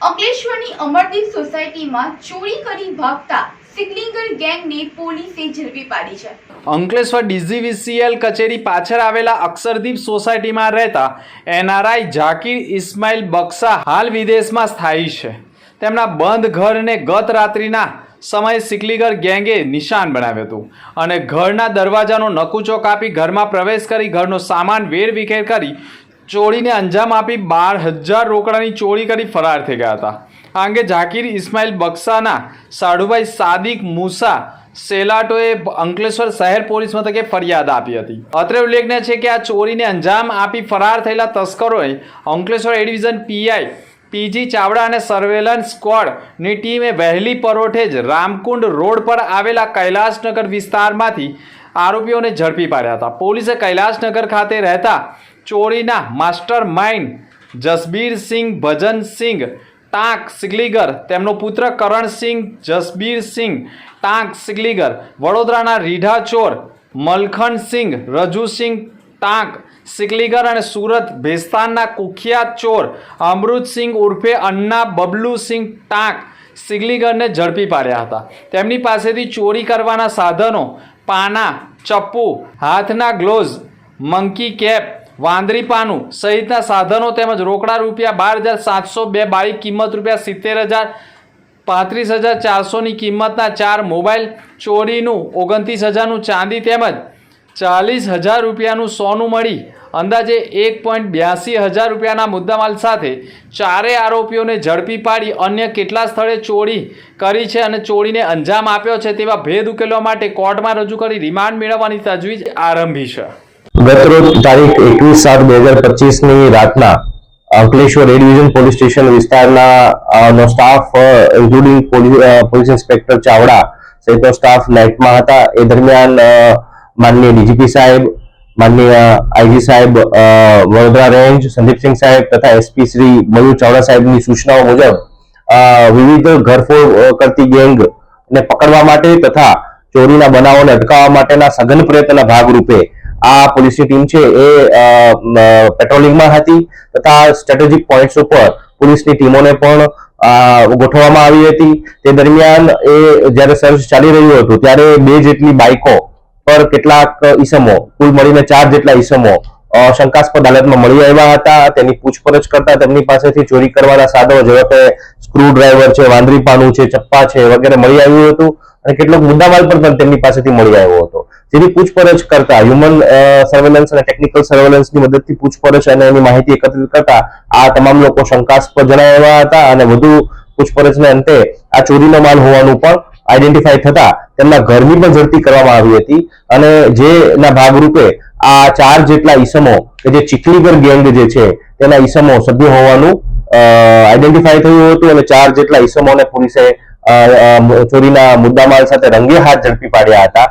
અંકલેશ્વરની અમરદીપ સોસાયટીમાં ચોરી કરી ભાગતા સિગ્લિંગર ગેંગને પોલીસે ઝડપી પાડી છે. અંકલેશ્વર ડીજીવીસીએલ કચેરી પાછળ આવેલા અક્ષરદીપ સોસાયટીમાં રહેતા એનઆરઆઈ ઝાકીર ઇસ્માઇલ બક્સા હાલ વિદેશમાં સ્થાયી છે. તેમના બંધ ઘરને ગત રાત્રિના સમયે સિકલીગર ગેંગે નિશાન બનાવ્યું હતું અને ઘરના દરવાજાનો નકુચો કાપી ઘરમાં પ્રવેશ કરી ઘરનો સામાન વેરવિખેર કરી ચોરીને અંજામ આપી બાર હજાર રોકડાની ચોરી કરી ફરાર થઈ ગયા હતા. આ અંગે ઝાકીર ઇસ્માઇલ બક્સાના સાડુભાઈ સાદિક મુસા સેલાટોએ અંકલેશ્વર શહેર પોલીસ મથકે ફરિયાદ આપી હતી. અત્રે ઉલ્લેખનીય છે કે આ ચોરીને અંજામ આપી ફરાર થયેલા તસ્કરોએ Ankleshwar A division PI PG Chavda અને સર્વેલન્સ સ્ક્વોડની ટીમે વહેલી પરોઠે જ રામકુંડ રોડ પર આવેલા કૈલાસનગર વિસ્તારમાંથી આરોપીઓને ઝડપી પાડ્યા હતા. પોલીસે કૈલાસનગર ખાતે રહેતા ચોરીના માસ્ટર માઇન્ડ જસબીરસિંહ ભજનસિંહ ટાંક સિગલીગર, તેમનો પુત્ર કરણસિંહ જસબીરસિંહ ટાંક સિગલીગર, વડોદરાના રીઢા ચોર મલખનસિંહ રજુસિંહ ટાંક સિકલીગર અને સુરત ભેસ્તાનના કુખ્યાત ચોર અમૃતસિંહ ઉર્ફે અન્ના બબલુસિંહ ટાંક સિગલીગરને ઝડપી પાડ્યા હતા. તેમની પાસેથી ચોરી કરવાના સાધનો, પાના, ચપ્પુ, હાથના ગ્લોઝ મંકી કેપ વાંદરી પાનું સહિતના સાધનો તેમજ રોકડા રૂપિયા બાર હજાર સાતસો બે બાળી કિંમત રૂપિયા સિત્તેર હજાર પાંત્રીસ હજાર ચારસોની કિંમતના ચાર મોબાઈલ ચોરીનું ઓગણત્રીસ હજારનું ચાંદી તેમજ ચાલીસ હજાર રૂપિયાનું સોનું મળી. અંદાજે એક પોઈન્ટ બ્યાસી હજાર રૂપિયાના મુદ્દામાલ સાથે ચારેય આરોપીઓને ઝડપી પાડી અન્ય કેટલા સ્થળે ચોરી કરી છે અને ચોરીને અંજામ આપ્યો છે તેવા ભેદ ઉકેલવા માટે કોર્ટમાં રજૂ કરી રિમાન્ડ મેળવવાની તજવીજ આરંભી છે. ગતરોજ તારીખ એકવીસ સાત બે હજાર પચીસની રાતના Ankleshwar A division police station વિસ્તારના નો staff including police inspector Chavda સહિતનો સ્ટાફ નાઇટમાં હતા. એ દરમિયાન માનનીય ડીજીપી સાહેબ, માનનીય આઈજી સાહેબ વડોદરા રેન્જ સંદીપસિંહ સાહેબ તથા એસપી શ્રી મયુર ચાવડા સાહેબની સૂચનાઓ મુજબ વિવિધ ઘરફોડ કરતી ગેંગ ને પકડવા માટે તથા ચોરીના બનાવોને અટકાવવા માટેના સઘન પ્રયત્નના ભાગરૂપે આ પોલીસની ટીમ છે એ પેટ્રોલિંગમાં હતી તથા સ્ટ્રેટેજિક પોઈન્ટ્સ ઉપર પોલીસની ટીમોને પણ ગોઠવવામાં આવી હતી. તે દરમિયાન એ જ્યારે સર્ચ ચાલી રહ્યું હતું ત્યારે બે જેટલી બાઇકો પર કેટલાક ઈસમો, કુલ મળીને ચાર જેટલા ઈસમો શંકાસ્પદ હાલતમાં મળી આવ્યા હતા. તેની પૂછપરછ કરતા તેમની પાસેથી ચોરી કરવાના સાધનો, જેવા કે સ્ક્રૂ ડ્રાઈવર છે વાંદરી પાનું છે, ચપ્પા છે, વગેરે મળી આવ્યું હતું. અને કેટલોક મુદ્દામાલ પણ પણ તેમની પાસેથી મળી આવ્યો હતો. જેની પૂછપરછ કરતા હ્યુમન સર્વેલન્સ અને ટેકનિકલ સર્વેલન્સની મદદથી પૂછપરછ અને એની માહિતી એકત્રિત કરતા આ તમામ લોકો શંકાસ્પદ જણાવ્યા હતા અને વધુ પૂછપરછને અંતે આ ચોરીનો માલ હોવાનું પણ આઈડેન્ટિફાઈ થતા તેમના ઘરની પણ ઝડપી કરવામાં આવી હતી. અને જેના ભાગરૂપે આ ચાર જેટલા ઈસમો કે જે ચીખલીગર ગેંગ જે છે, તેના ઈસમો સભ્ય હોવાનું આઈડેન્ટિફાઈ થયું હતું અને ચાર જેટલા ઈસમોને પોલીસે ચોરીના મુદ્દામાલ સાથે રંગે હાથ ઝડપી પાડ્યા હતા.